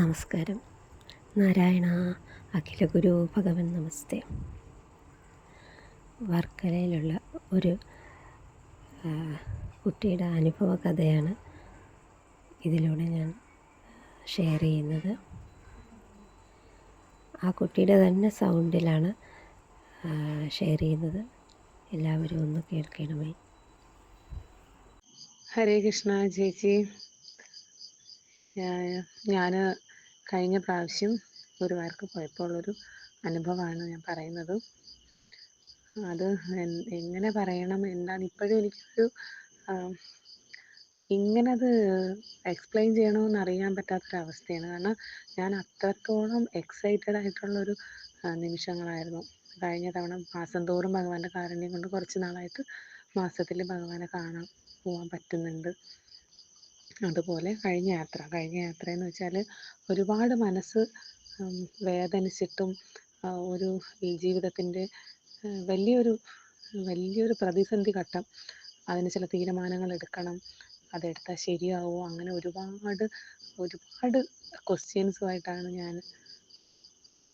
നമസ്കാരം. നാരായണ അഖില ഗുരു ഭഗവൻ നമസ്തേ. വർക്കലയിലുള്ള ഒരു കുട്ടിയുടെ അനുഭവ കഥയാണ് ഇതിലൂടെ ഞാൻ ഷെയർ ചെയ്യുന്നത്. ആ കുട്ടിയുടെ തന്നെ സൗണ്ടിലാണ് ഷെയർ ചെയ്യുന്നത്. എല്ലാവരും ഒന്ന് കേൾക്കണമേ. ഹരേ കൃഷ്ണ ചേച്ചി. ഞാൻ കഴിഞ്ഞ പ്രാവശ്യം ഗുരുവായൂർക്ക് പോയപ്പോൾ ഒരു അനുഭവമാണ് ഞാൻ പറയുന്നത്. അത് എങ്ങനെ പറയണം എന്താണ് ഇപ്പോഴും എനിക്കൊരു ഇങ്ങനെ അത് എക്സ്പ്ലെയിൻ ചെയ്യണമെന്ന് അറിയാൻ പറ്റാത്തൊരവസ്ഥയാണ്. കാരണം ഞാൻ അത്രത്തോളം എക്സൈറ്റഡ് ആയിട്ടുള്ളൊരു നിമിഷങ്ങളായിരുന്നു. കഴിഞ്ഞ തവണ മാസം തോറും ഭഗവാന്റെ കാരുണ്യം കൊണ്ട് കുറച്ച് നാളായിട്ട് മാസത്തിൽ ഭഗവാനെ കാണാൻ പോകാൻ പറ്റുന്നുണ്ട്. അതുപോലെ കഴിഞ്ഞ യാത്ര. കഴിഞ്ഞ യാത്ര എന്ന് വെച്ചാൽ ഒരുപാട് മനസ്സ് വേദനിച്ചിട്ടും ഒരു ജീവിതത്തിന്റെ വലിയൊരു വലിയൊരു പ്രതിസന്ധി ഘട്ടം. അതിന് ചില തീരുമാനങ്ങൾ എടുക്കണം. അതെടുത്താൽ ശരിയാവുമോ അങ്ങനെ ഒരുപാട് ഒരുപാട് ക്വസ്റ്റ്യൻസുമായിട്ടാണ് ഞാൻ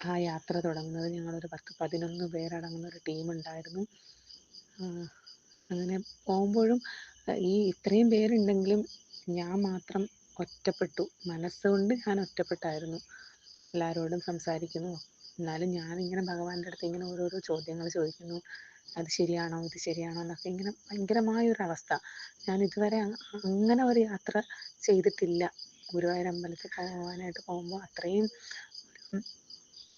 ആ യാത്ര തുടങ്ങുന്നത്. ഞങ്ങളൊരു പത്ത് പതിനൊന്ന് പേരടങ്ങുന്ന ഒരു ടീമുണ്ടായിരുന്നു അങ്ങനെ പോകുമ്പോഴും ഈ ഇത്രയും പേരുണ്ടെങ്കിലും ഞാൻ മാത്രം ഒറ്റപ്പെട്ടു. മനസ്സുകൊണ്ട് ഞാൻ ഒറ്റപ്പെട്ടായിരുന്നു. എല്ലാവരോടും സംസാരിക്കുന്നു. എന്നാലും ഞാൻ ഇങ്ങനെ ഭഗവാന്റെ അടുത്ത് ഇങ്ങനെ ഓരോരോ ചോദ്യങ്ങൾ ചോദിക്കുന്നു. അത് ശരിയാണോ? ഇത് ശരിയാണോ? എന്നൊക്കെ ഇങ്ങനെ ഭയങ്കരമായ ഒരു അവസ്ഥ ഞാൻ ഇതുവരെ അങ്ങനെ ഒരു യാത്ര ചെയ്തിട്ടില്ല. ഗുരുവായൂർ അമ്പലത്തിൽ പോകാനായിട്ട് പോകുമ്പോൾ അത്രയും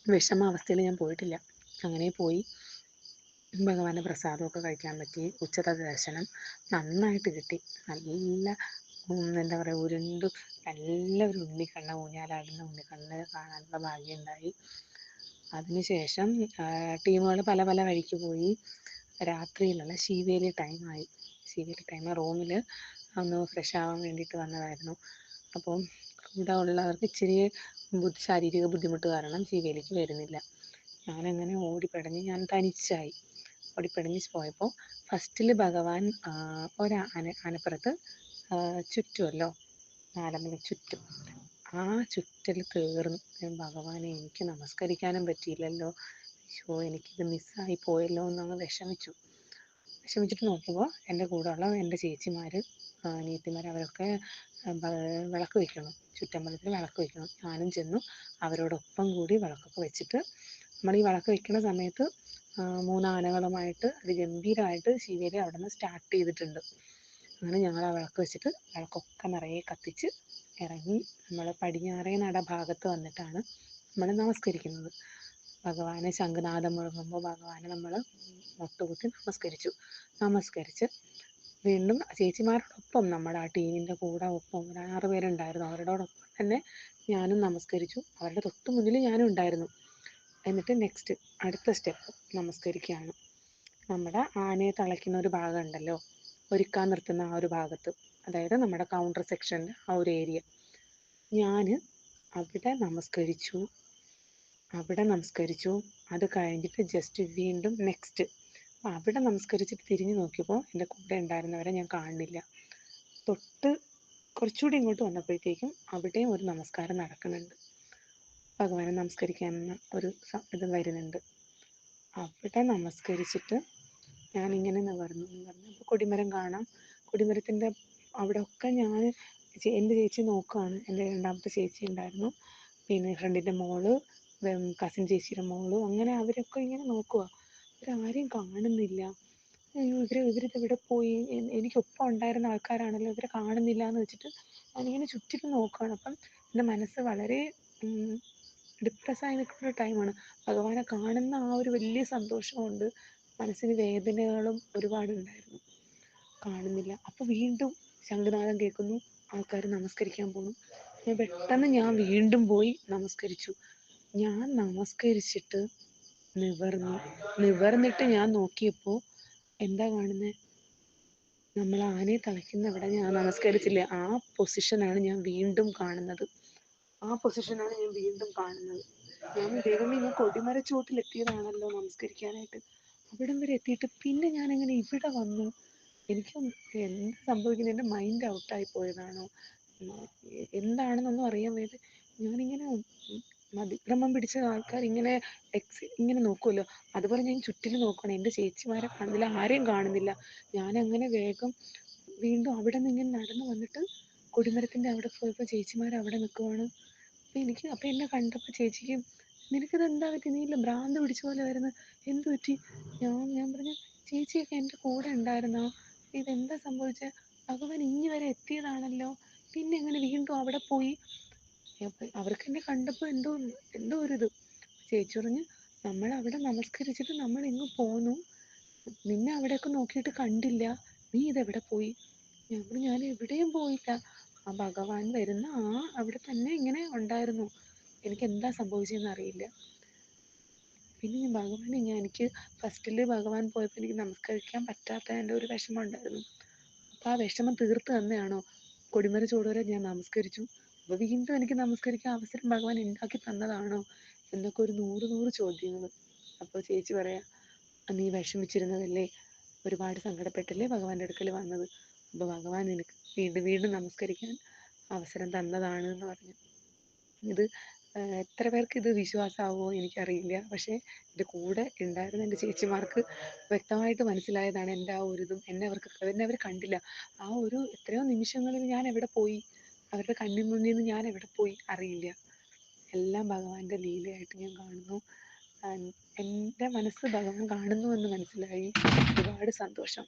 വിഷമ അവസ്ഥയിൽ ഞാൻ പോയിട്ടില്ല. അങ്ങനെ പോയി. ഭഗവാന്റെ പ്രസാദമൊക്കെ കഴിക്കാൻ പറ്റി. ഉച്ചത്തെ ദർശനം നന്നായിട്ട് കിട്ടി. നല്ല എന്താ പറയുക ഉരുണ്ട്. നല്ല ഒരു ഉണ്ണിക്കണ്ണ ഊഞ്ഞാലാടുന്ന ഉണ്ണിക്കണ്ണ് കാണാനുള്ള ഭാഗ്യം ഉണ്ടായി. അതിനുശേഷം ടീമുകൾ പല പല വഴിക്ക് പോയി. രാത്രിയിലുള്ള ശീവേലി ടൈമായി ശീവേലി ടൈം റൂമിൽ ഒന്ന് ഫ്രഷ് ആവാൻ വേണ്ടിയിട്ട് വന്നതായിരുന്നു. അപ്പോൾ ഇവിടെ ഉള്ളവർക്ക് ഇച്ചിരി ശാരീരിക ബുദ്ധിമുട്ട് കാരണം ശീവേലിക്ക് വരുന്നില്ല. ഞാനങ്ങനെ ഓടിപ്പടഞ്ഞ് ഞാൻ തനിച്ചായി. ഓടിപ്പടഞ്ഞ് പോയപ്പോൾ ഫസ്റ്റിൽ ഭഗവാൻ ഒരു ആന ആനപ്പുറത്ത് ചുറ്റുമല്ലോ നാലമ്പല ചുറ്റും. ആ ചുറ്റൽ തീർന്ന് ഭഗവാനെ എനിക്ക് നമസ്കരിക്കാനും പറ്റിയില്ലല്ലോ. ഷോ എനിക്കിത് മിസ്സായി പോയല്ലോ എന്ന് എന്നങ്ങ് വിഷമിച്ചു. വിഷമിച്ചിട്ട് നോക്കുമ്പോൾ എന്റെ കൂടെയുള്ള എന്റെ ചേച്ചിമാർ അനിയത്തിമാർ അവരൊക്കെ വിളക്ക് വയ്ക്കണം. ചുറ്റമ്പലത്തിൽ വിളക്ക് വയ്ക്കണം. ഞാനും ചെന്നു അവരോടൊപ്പം കൂടി വിളക്കൊക്കെ വെച്ചിട്ട് നമ്മൾ ഈ വിളക്ക് വെക്കുന്ന സമയത്ത് മൂന്നാനകളുമായിട്ട് അതിഗംഭീരമായിട്ട് ശിവേലി അവിടെ നിന്ന് സ്റ്റാർട്ട് ചെയ്തിട്ടുണ്ട്. അങ്ങനെ ഞങ്ങൾ ആ വിളക്ക് വെച്ചിട്ട് വിളക്കൊക്കെ നിറയെ കത്തിച്ച് ഇറങ്ങി നമ്മൾ പടിഞ്ഞാറേ നട ഭാഗത്ത് വന്നിട്ടാണ് നമ്മൾ നമസ്കരിക്കുന്നത്. ഭഗവാനെ ശംഖുനാഥം മുഴങ്ങുമ്പോൾ ഭഗവാനെ നമ്മൾ മുട്ടുകുത്തി നമസ്കരിച്ചു. നമസ്കരിച്ച് വീണ്ടും ചേച്ചിമാരോടൊപ്പം നമ്മുടെ ആ ടീമിന്റെ കൂടെ ഒപ്പം ഒരു ആറ് പേരുണ്ടായിരുന്നു. അവരോടൊപ്പം തന്നെ ഞാനും നമസ്കരിച്ചു. അവരുടെ തൊട്ട് മുന്നിൽ ഞാനും ഉണ്ടായിരുന്നു. എന്നിട്ട് നെക്സ്റ്റ് അടുത്ത സ്റ്റെപ്പ് നമസ്കരിക്കുകയാണ്. നമ്മുടെ ആനയെ തളയ്ക്കുന്ന ഒരു ഭാഗം ഉണ്ടല്ലോ. ഒരുക്കാൻ നിർത്തുന്ന ആ ഒരു ഭാഗത്ത് അതായത് നമ്മുടെ കൗണ്ടർ സെക്ഷന്റെ ആ ഒരു ഏരിയ ഞാൻ അവിടെ നമസ്കരിച്ചു. അവിടെ നമസ്കരിച്ചു. അത് കഴിഞ്ഞിട്ട് ജസ്റ്റ് വീണ്ടും നെക്സ്റ്റ് അവിടെ നമസ്കരിച്ചിട്ട് തിരിഞ്ഞു നോക്കിയപ്പോൾ എന്റെ കൂടെ ഉണ്ടായിരുന്നവരെ ഞാൻ കാണുന്നില്ല തൊട്ട് കുറച്ചുകൂടി ഇങ്ങോട്ട് വന്നപ്പോഴത്തേക്കും അവിടെയും ഒരു നമസ്കാരം നടക്കുന്നുണ്ട്. ഭഗവാനെ നമസ്കരിക്കാൻ ഒരു ഇത് വരുന്നുണ്ട്. അവിടെ നമസ്കരിച്ചിട്ട് ഞാനിങ്ങനെ നിവർന്നു. നിവർന്നു അപ്പോൾ കൊടിമരം കാണാം. കൊടിമരത്തിന്റെ അവിടെ ഒക്കെ ഞാൻ എന്റെ ചേച്ചി നോക്കുകയാണ് എന്റെ രണ്ടാമത്തെ ചേച്ചി ഉണ്ടായിരുന്നു. പിന്നെ ഫ്രണ്ടിന്റെ മോൾ കസിൻ ചേച്ചിയുടെ മോൾ. അങ്ങനെ അവരൊക്കെ ഇങ്ങനെ നോക്കുക ഇവരാരെയും കാണുന്നില്ല. ഇവർ ഇവരിത് എവിടെ പോയി? എനിക്കൊപ്പം ഉണ്ടായിരുന്ന ആൾക്കാരാണല്ലോ. ഇവരെ കാണുന്നില്ല എന്ന് വെച്ചിട്ട് ഞാനിങ്ങനെ ചുറ്റിലും നോക്കുകയാണ് അപ്പം എന്റെ മനസ്സ് വളരെ ഡിപ്രസ്സായി നിൽക്കുന്ന ഒരു ടൈമാണ് ഭഗവാനെ കാണുന്ന ആ ഒരു വലിയ സന്തോഷമുണ്ട്. മനസ്സിന് വേദനകളും ഒരുപാടുണ്ടായിരുന്നു കാണുന്നില്ല. അപ്പോൾ വീണ്ടും ശംഖുനാഥം കേൾക്കുന്നു. ആൾക്കാർ നമസ്കരിക്കാൻ പോകുന്നു ഞാൻ പെട്ടെന്ന് ഞാൻ വീണ്ടും പോയി നമസ്കരിച്ചു. ഞാൻ നമസ്കരിച്ചിട്ട് നിവർന്നു നിവർന്നിട്ട് ഞാൻ നോക്കിയപ്പോൾ എന്താ കാണുന്നത് നമ്മൾ ആനയെ തളയ്ക്കുന്ന ഇവിടെ ഞാൻ നമസ്കരിച്ചില്ലേ? ആ പൊസിഷനാണ് ഞാൻ വീണ്ടും കാണുന്നത്. ആ പൊസിഷനാണ് ഞാൻ വീണ്ടും കാണുന്നത്. ഞാൻ ദൈവമേ ഞാൻ കൊടിമരച്ചോട്ടിലെത്തിയതാണല്ലോ നമസ്കരിക്കാനായിട്ട്. അവിടം വരെ എത്തിയിട്ട് പിന്നെ ഞാൻ എങ്ങനെ ഇവിടെ വന്നു. എനിക്ക് എന്ത് സംഭവിക്കുന്നത് എന്റെ മൈൻഡ് ഔട്ടായി പോയതാണോ? എന്താണെന്നൊന്നും അറിയാൻ വയ്യത് ഞാനിങ്ങനെ മതിക്രമം പിടിച്ച ആൾക്കാർ ഇങ്ങനെ എക്സ് ഇങ്ങനെ നോക്കുമല്ലോ അതുപോലെ ഞാൻ ചുറ്റിലും നോക്കണം എന്റെ ചേച്ചിമാരെ കാണുന്നില്ല ആരെയും കാണുന്നില്ല. ഞാൻ അങ്ങനെ വേഗം വീണ്ടും അവിടെ നിന്ന് ഇങ്ങനെ നടന്നു വന്നിട്ട് കൊടിമരത്തിന്റെ അവിടെ പോയപ്പോൾ ചേച്ചിമാർ അവിടെ നിൽക്കുവാണ്. അപ്പോൾ എനിക്ക് അപ്പോൾ എന്നെ കണ്ടപ്പോൾ ചേച്ചിക്ക് നിനക്കിത് എന്താ പറ്റി? നീ ഇല്ല ഭ്രാന്ത് പിടിച്ച പോലെ വരുന്നത് എന്ത് പറ്റി? ഞാൻ ഞാൻ പറഞ്ഞു ചേച്ചിയൊക്കെ എന്റെ കൂടെ ഉണ്ടായിരുന്നോ? ഇതെന്താ സംഭവിച്ചത് ഭഗവാൻ ഇനി വരെ എത്തിയതാണല്ലോ. പിന്നെ എങ്ങനെ വീണ്ടും അവിടെ പോയി? അവർക്ക് എന്നെ കണ്ടപ്പോൾ എന്തോ എന്തോ ഒരു ഇത്. ചേച്ചി പറഞ്ഞു നമ്മൾ അവിടെ നമസ്കരിച്ചിട്ട് നമ്മൾ ഇങ്ങ് പോന്നു. നിന്നെ അവിടെയൊക്കെ നോക്കിയിട്ട് കണ്ടില്ല. നീ ഇതെവിടെ പോയി? ഞാൻ പറഞ്ഞു ഞാൻ എവിടെയും പോയില്ല. ആ ഭഗവാൻ വരുന്ന ആ അവിടെ തന്നെ ഇങ്ങനെ ഉണ്ടായിരുന്നു. എനിക്ക് എന്താ സംഭവിച്ചതെന്ന് അറിയില്ല പിന്നെ ഞാൻ ഭഗവാനെ ഞാൻ എനിക്ക് ഫസ്റ്റിൽ ഭഗവാൻ പോയപ്പോൾ എനിക്ക് നമസ്കരിക്കാൻ പറ്റാത്തതിന്റെ ഒരു വിഷമം ഉണ്ടായിരുന്നു അപ്പോൾ ആ വിഷമം തീർത്ത് തന്നെയാണോ? കൊടിമര ചൂട് ഞാൻ നമസ്കരിച്ചു. അപ്പോൾ വീണ്ടും എനിക്ക് നമസ്കരിക്കാൻ അവസരം ഭഗവാൻ ഉണ്ടാക്കി തന്നതാണോ? എന്നൊക്കെ ഒരു നൂറ് നൂറ് ചോദ്യങ്ങൾ അപ്പോൾ ചേച്ചി പറയാ നീ വിഷമിച്ചിരുന്നതല്ലേ? ഒരുപാട് സങ്കടപ്പെട്ടല്ലേ ഭഗവാന്റെ അടുക്കൽ വന്നത്? അപ്പോൾ ഭഗവാൻ എനിക്ക് വീണ്ടും വീണ്ടും നമസ്കരിക്കാൻ അവസരം തന്നതാണ് എന്ന് പറഞ്ഞു. ഇത് എത്ര പേർക്ക് ഇത് വിശ്വാസമാവുമോ എനിക്കറിയില്ല. പക്ഷേ എന്റെ കൂടെ ഉണ്ടായിരുന്ന എന്റെ ചേച്ചിമാർക്ക് വ്യക്തമായിട്ട് മനസ്സിലായതാണ് എന്റെ ആ ഒരു ഇതും. എന്നെ അവർക്ക് എന്നെ അവർ കണ്ടില്ല. ആ ഒരു എത്രയോ നിമിഷങ്ങളിൽ ഞാൻ എവിടെ പോയി? അവരുടെ കണ്ണിൽ മുന്നിൽ നിന്ന് ഞാൻ എവിടെ പോയി അറിയില്ല. എല്ലാം ഭഗവാന്റെ ലീലയായിട്ട് ഞാൻ കാണുന്നു. എന്റെ മനസ്സ് ഭഗവാൻ കാണുന്നു എന്ന് മനസ്സിലായി. ഒരുപാട് സന്തോഷം.